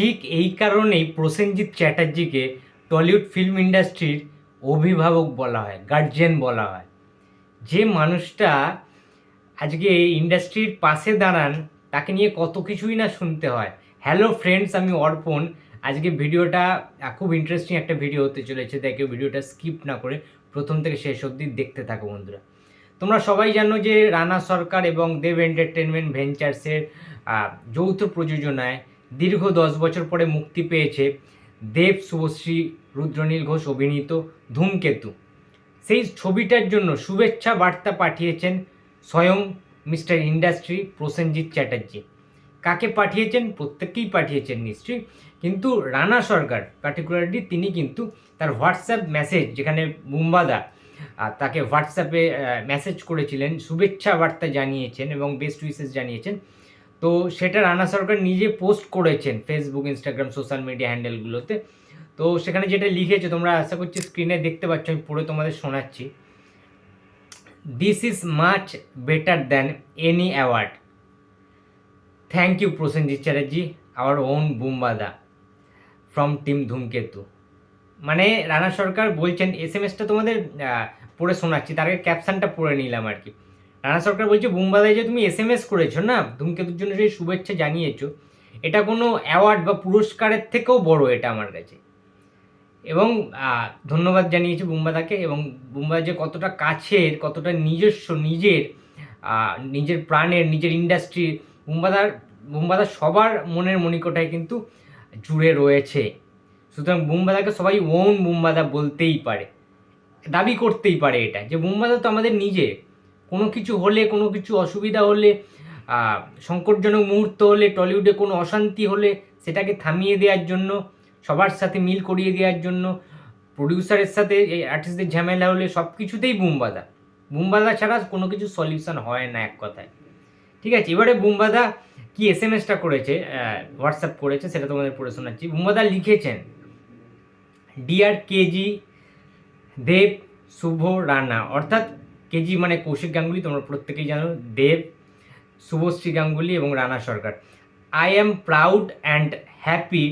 ঠিক এই কারণেই প্রসেনজিৎ চ্যাটার্জিকে টলিউড ফিল্ম ইন্ডাস্ট্রির অভিভাবক বলা হয় গার্জিয়ান বলা হয়। যে মানুষটা আজকে এই ইন্ডাস্ট্রির পাশে দাঁড়ান, তাকে নিয়ে কত কিছুই না শুনতে হয়। হ্যালো ফ্রেন্ডস আমি অর্পণ। আজকে ভিডিওটা খুব ইন্টারেস্টিং একটা ভিডিও হতে চলেছে, তাই কেউ ভিডিওটা স্কিপ না করে প্রথম থেকে শেষ অবধি দেখতে থাকো বন্ধুরা। তোমরা সবাই জানো যে রানা সরকার এবং দেব এন্টারটেনমেন্ট ভেঞ্চার্সের যৌথ প্রযোজনায় দীর্ঘ দশ বছর পরে মুক্তি পেয়েছে দেব শুভশ্রী, রুদ্রনীল ঘোষ অভিনীত ধূমকেতু। সেই ছবিটার জন্য শুভেচ্ছা বার্তা পাঠিয়েছেন স্বয়ং মিস্টার ইন্ডাস্ট্রি প্রসেনজিৎ চ্যাটার্জি। কাকে পাঠিয়েছেন? প্রত্যেককেই পাঠিয়েছেন নিশ্চয়ই। কিন্তু রানা সরকার পার্টিকুলারলি তিনি কিন্তু তার হোয়াটসঅ্যাপ মেসেজ যেখানে মুম্বাদা তাকে হোয়াটসঅ্যাপে মেসেজ করেছিলেন, শুভেচ্ছা বার্তা জানিয়েছেন এবং বেস্ট উইসেস জানিয়েছেন। তো সেটা রানা সরকার নিজে পোস্ট করেছেন ফেসবুক ইনস্টাগ্রাম সোশ্যাল মিডিয়া হ্যান্ডেলগুলোতে তো সেখানে যেটা লিখেছে, তোমরা আশা করছি স্ক্রিনে দেখতে পাচ্ছ, আমি পড়ে তোমাদের শোনাচ্ছি। This is much better than any award thank you Prosenjit Chatterjee our own Bumbada from team Dhumketu মানে রানা সরকার বলছেন এস এম এসটা তোমাদের পড়ে শোনাচ্ছি, তার আগে ক্যাপশনটা পড়ে নিলাম আর কি। রানা সরকার বলছে, বুম্বাদায় যে তুমি এস এম এস করেছ না, ধূমকেতুর জন্য যে শুভেচ্ছা জানিয়েছো, এটা কোনো অ্যাওয়ার্ড বা পুরস্কারের থেকেও বড় এটা আমার কাছে। এবং ধন্যবাদ জানিয়েছি বুম্বাদাকে এবং বুম্বাদা যে কতটা কাছের, কতটা নিজস্ব নিজের নিজের প্রাণের, নিজের ইন্ডাস্ট্রি বুম্বাদার, বুম্বাদা সবার মনের মণিকোঠায় কিন্তু জুড়ে রয়েছে। সুতরাং বুম্বাদাকে সবাই ওন বুম্বাদা বলতেই পারে, দাবি করতেই পারে এটা, যে বুম্বাদা তো আমাদের নিজে। কোনো কিছু হলে, কোনো কিছু অসুবিধা হলে সংকটজনক মুহূর্ত হলে, টলিউডে কোনো অশান্তি হলে সেটাকে থামিয়ে দেওয়ার জন্য, সবার সাথে মিল করিয়ে দেওয়ার জন্য, প্রডিউসারের সাথে এই আর্টিস্টদের ঝামেলা হলে সব কিছুতেই বুমবাদা বুমবাদা ছাড়া কোনো কিছু সলিউশন হয় না এক কথায়। ঠিক আছে, এবারে বুমবাদা কি এস এম এসটা করেছে হোয়াটসঅ্যাপ করেছে সেটা তোমাদের পড়ে শোনাচ্ছি। বুমবাদা লিখেছেন ডিয়ার কেজি দেব শুভ রানা অর্থাৎ কেজি মানে কৌশিক গাঙ্গুলি, তোমরা প্রত্যেকেই জানো, দেব, শুভশ্রী গাঙ্গুলি এবং Rana Sarkar. I am proud and happy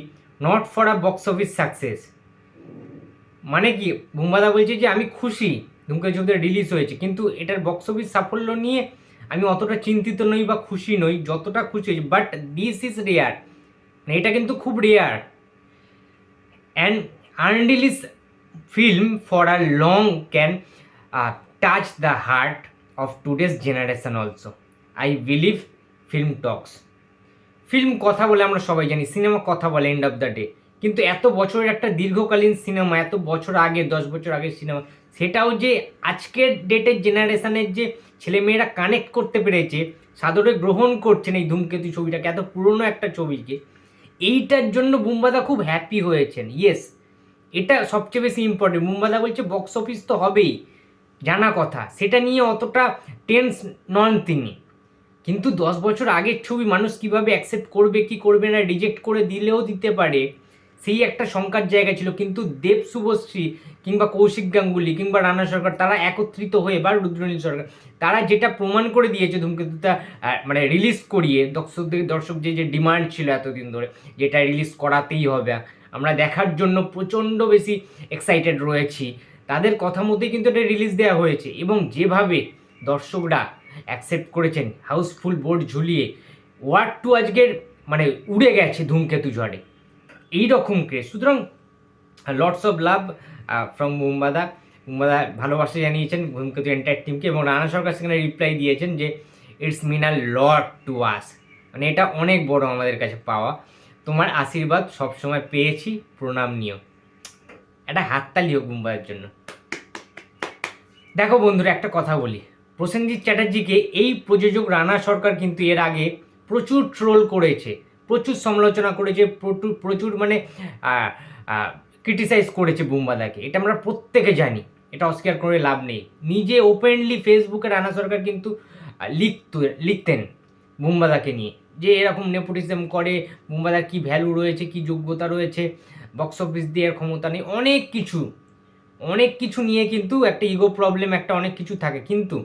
not for a box office success মানে কি? বুম্বাদা বলছে যে, আমি খুশি, ধূমকেতু ছবিটা রিলিজ হয়েছে, কিন্তু এটার বক্স অফিস সাফল্য নিয়ে আমি অতটা চিন্তিত নই বা খুশি নই, যতটা খুশি হয়েছি। বাট দিস ইজ রেয়ার এটা কিন্তু খুব rare and unreleased film for a long can touch the heart of today's generation also I believe film talks film কথা বলে আমরা সবাই জানি সিনেমা কথা বলে এন্ড অফ দ্য ডে কিন্তু এত বছরের একটা দীর্ঘকালীন সিনেমা এত বছর আগে, দশ বছর আগের সিনেমা সেটাও যে আজকের ডেটের জেনারেশনের যে ছেলেমেয়েরা কানেক্ট করতে পেরেছে, সাদরে গ্রহণ করছেন এই ধূমকেতু ছবিটাকে, এত পুরনো একটা ছবিকে, এইটার জন্য বুম্বাদা খুব হ্যাপি হয়েছেন। ইয়েস এটা সবচেয়ে বেশি ইম্পর্টেন্ট বুম্বাদা বলছে বক্স অফিস তো হবেই। জানা কথা। সেটা নিয়ে অতটা টেন্স নন তিনি। কিন্তু দশ বছর আগের ছবি মানুষ কীভাবে অ্যাকসেপ্ট করবে, কি করবে না রিজেক্ট করে দিলেও দিতে পারে, সেই একটা শঙ্কার জায়গা ছিল। কিন্তু দেব শুভশ্রী কিংবা কৌশিক গাঙ্গুলি কিংবা রানা সরকার, তারা একত্রিত হয়ে বা রুদ্রনীল সরকার, তারা যেটা প্রমাণ করে দিয়েছে ধূমকেতুটা মানে রিলিজ করিয়ে, দর্শকদের, দর্শক যে যে ডিমান্ড ছিল এতদিন ধরে, যেটা রিলিজ করাতেই হবে। আমরা দেখার জন্য প্রচণ্ড বেশি এক্সাইটেড রয়েছি। তাদের কথা মতোই কিন্তু এটা রিলিজ দেওয়া হয়েছে এবং যেভাবে দর্শকরা অ্যাকসেপ্ট করেছেন হাউসফুল বোর্ড ঝুলিয়ে ওয়ার্ড টু আজকের মানে উড়ে গেছে ধূমকেতু ঝড়ে। এই রকম ক্রেজ সুতরাং lots of love from Bumbada Bumbada ভালোবাসা জানিয়েছেন ধূমকেতু এন্টায়ার টিমকে এবং রানা সরকার সেখানে রিপ্লাই দিয়েছেন যে it's mean a lot to us মানে এটা অনেক বড় আমাদের কাছে পাওয়া। তোমার আশীর্বাদ সবসময় পেয়েছি, প্রণাম নিও। একটা হাততালি হোক মুম্বাইয়ের জন্য। দেখো বন্ধুরা, একটা কথা বলি। প্রসেনজিৎ চ্যাটার্জিকে এই প্রযোজক রানা সরকার কিন্তু এর আগে প্রচুর ট্রোল করেছে, প্রচুর সমালোচনা করেছে, প্রচুর প্রচুর মানে ক্রিটিসাইজ করেছে বুম্বাদাকে। এটা আমরা প্রত্যেকে জানি, এটা অস্বীকার করে লাভ নেই। নিজে ওপেনলি ফেসবুকে রানা সরকার কিন্তু লিখত, লিখতেন বুম্বাদাকে নিয়ে, যে এরকম নেপোটিজম করে, বুম্বাদার কি ভ্যালু রয়েছে, কি যোগ্যতা রয়েছে বক্স অফিস দেওয়ার ক্ষমতা নেই, অনেক কিছু অনেক কিছু নিয়ে কিন্তু একটা ইগো প্রবলেম একটা অনেক কিছু থাকে। কিন্তু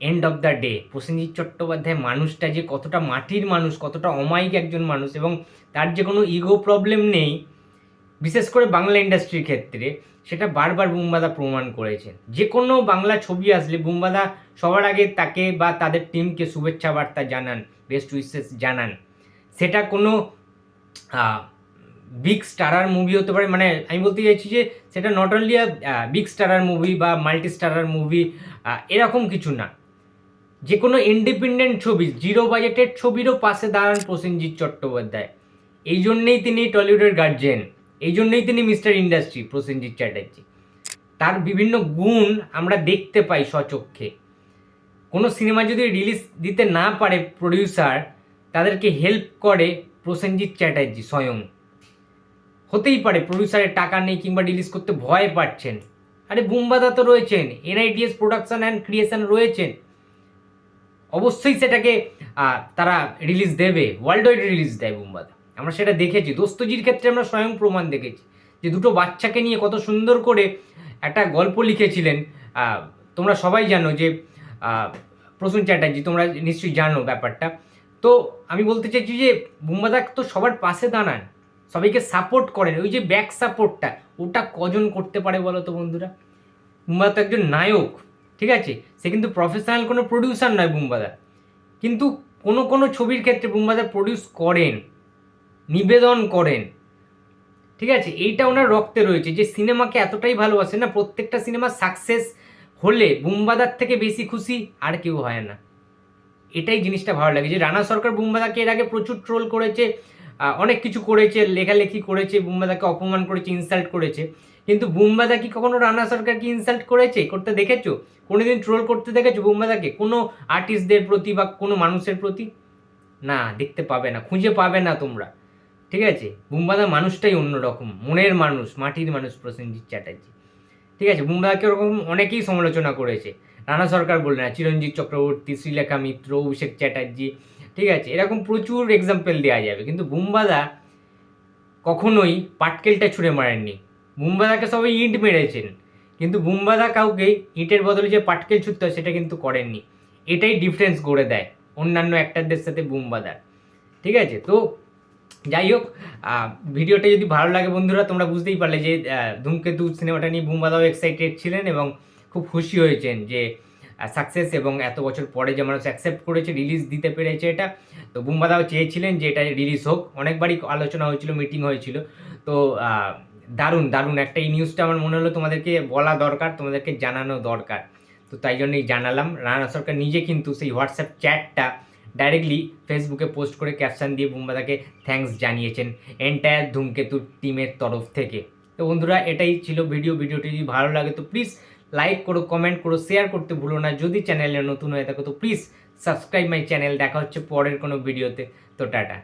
end of the day Prosenjit Chattopadhyay মানুষটা যে কতটা মাটির মানুষ, কতটা অমায়িক একজন মানুষ এবং তার যে কোনো ইগো প্রবলেম নেই, বিশেষ করে বাংলা ইন্ডাস্ট্রির ক্ষেত্রে, সেটা বারবার বুম্বাদা প্রমাণ করেছেন যে কোনো বাংলা ছবি আসলে বুম্বাদা সবার আগে তাকে বা তাদের টিমকে শুভেচ্ছা বার্তা জানান বেস্ট উইসেস জানান। সেটা কোনো বিগ স্টারার মুভি হতে পারে মানে আমি বলতে চাইছি যে সেটা not only big starrer movie বা মাল্টি স্টারার মুভি এরকম কিছু না। যে কোনো ইন্ডিপেন্ডেন্ট ছবি জিরো বাজেটের ছবিরও পাশে দাঁড়ান প্রসেনজিৎ চট্টোপাধ্যায়। এই জন্যেই তিনি টলিউডের গার্জেন এই জন্যই তিনি মিস্টার ইন্ডাস্ট্রি প্রসেনজিৎ চ্যাটার্জি। তার বিভিন্ন গুণ আমরা দেখতে পাই স্বচক্ষে কোনো সিনেমা যদি রিলিজ দিতে না পারে প্রডিউসার তাদেরকে হেল্প করে প্রসেনজিৎ চ্যাটার্জি স্বয়ং। হতেই পারে প্রডিউসারের টাকা নেই কিংবা রিলিজ করতে ভয় পাচ্ছেন। আরে বুম্বাদা তো রয়েছেন এনআইডিএস প্রোডাকশন অ্যান্ড ক্রিয়েশন রয়েছেন। অবশ্যই সেটাকে তারা রিলিজ দেবে ওয়ার্ল্ড ওয়াইড রিলিজ দেয় বুম্বাদা। আমরা সেটা দেখেছি। দোস্তজির ক্ষেত্রে আমরা স্বয়ং প্রমাণ দেখেছি যে দুটো বাচ্চাকে নিয়ে কত সুন্দর করে একটা গল্প লিখেছিলেন তোমরা সবাই জানো যে প্রসূন চ্যাটার্জি, তোমরা নিশ্চয়ই জানো ব্যাপারটা। তো আমি বলতে চাইছি যে বুম্বাদা তো সবার পাশে দাঁড়ান। সবাইকে সাপোর্ট করেন। ওই যে ব্যাক সাপোর্টটা ওটা কজন করতে পারে বলো তো বন্ধুরা? বুম্বাদা তো একজন নায়ক, ঠিক আছে? সে কিন্তু প্রফেশনাল কোনো প্রডিউসার নয় বুম্বাদা। কিন্তু কোনো কোনো ছবির ক্ষেত্রে বুম্বাদা প্রডিউস করেন, নিবেদন করেন। ঠিক আছে? এইটা ওনার রক্তে রয়েছে যে সিনেমাকে এতটাই ভালোবাসে না, প্রত্যেকটা সিনেমা সাকসেস হলে বুম্বাদার থেকে বেশি খুশি আর কেউ হয় না। এটাই জিনিসটা ভালো লাগে যে রানা সরকার বুম্বাদাকে এর আগে প্রচুর ট্রোল করেছে অনেক কিছু করেছে, লেখালেখি করেছে, বুম্বাদাকে অপমান করেছে ইনসাল্ট করেছে। কিন্তু বুম্বাদা কি কখনো রানা সরকারকে ইনসাল্ট করেছে? করতে দেখেছ? কোনোদিন ট্রোল করতে দেখেছ বুম্বাদাকে? কোনো আর্টিস্টদের প্রতি বা কোনো মানুষের প্রতি? না, দেখতে পাবে না, খুঁজে পাবে না তোমরা। ঠিক আছে? বুম্বাদা মানুষটাই অন্যরকম, মনের মানুষ, মাটির মানুষ প্রসেনজিৎ চ্যাটার্জি। ঠিক আছে? বুম্বাদাকে ওরকম অনেকেই সমালোচনা করেছে। রানা সরকার বললেন না, চিরঞ্জিত চক্রবর্তী, শ্রীলেখা মিত্র, অভিষেক চ্যাটার্জি ঠিক আছে, এরকম প্রচুর এক্সাম্পল দেওয়া যাবে, কিন্তু বুম্বাদা কখনোই পাটকেলটা ছুঁড়ে মারেননি। বুম্বাদাকে সবাই ইট মেরেছেন, কিন্তু বুম্বাদা কাউকে ইটের বদলে যে পাটকেল ছুটতে হয় সেটা কিন্তু করেননি। এটাই ডিফারেন্স করে দেয় অন্যান্য অ্যাক্টারদের সাথে বুম্বাদার ঠিক আছে, তো যাই হোক ভিডিওটা যদি ভালো লাগে বন্ধুরা, তোমরা বুঝতেই পারলে যে ধূমকেতু সিনেমাটা নিয়ে বুম্বাদাও এক্সাইটেড ছিলেন এবং খুব খুশি হয়েছেন যে সাকসেস এবং এত বছর পরে যে মানুষ অ্যাকসেপ্ট করেছে রিলিজ দিতে পেরেছে এটা, তো বুম্বাদাও চেয়েছিলেন যে এটা রিলিজ হোক। অনেকবারই আলোচনা হয়েছিল মিটিং হয়েছিল। তো দারুণ দারুণ একটা এই নিউজটা আমার মনে হলো তোমাদেরকে বলা দরকার, তোমাদেরকে জানানো দরকার। তো তাই জন্যই জানালাম। রানা সরকার নিজে কিন্তু সেই হোয়াটসঅ্যাপ চ্যাটটা ডাইরেক্টলি ফেসবুকে পোস্ট করে ক্যাপশন দিয়ে বুম্বাদাকে থ্যাঙ্কস জানিয়েছেন এন্টায়ার ধূমকেতু টিমের তরফ থেকে। তো বন্ধুরা, এটাই ছিল ভিডিও ভিডিওটি যদি ভালো লাগে তো প্লিজ লাইক করো কমেন্ট করো শেয়ার করতে ভুলো না। যদি চ্যানেলে নতুন হয়ে থাকো, তো প্লিজ সাবস্ক্রাইব মাই চ্যানেল দেখা হচ্ছে পরের কোনো ভিডিওতে তো টাটা।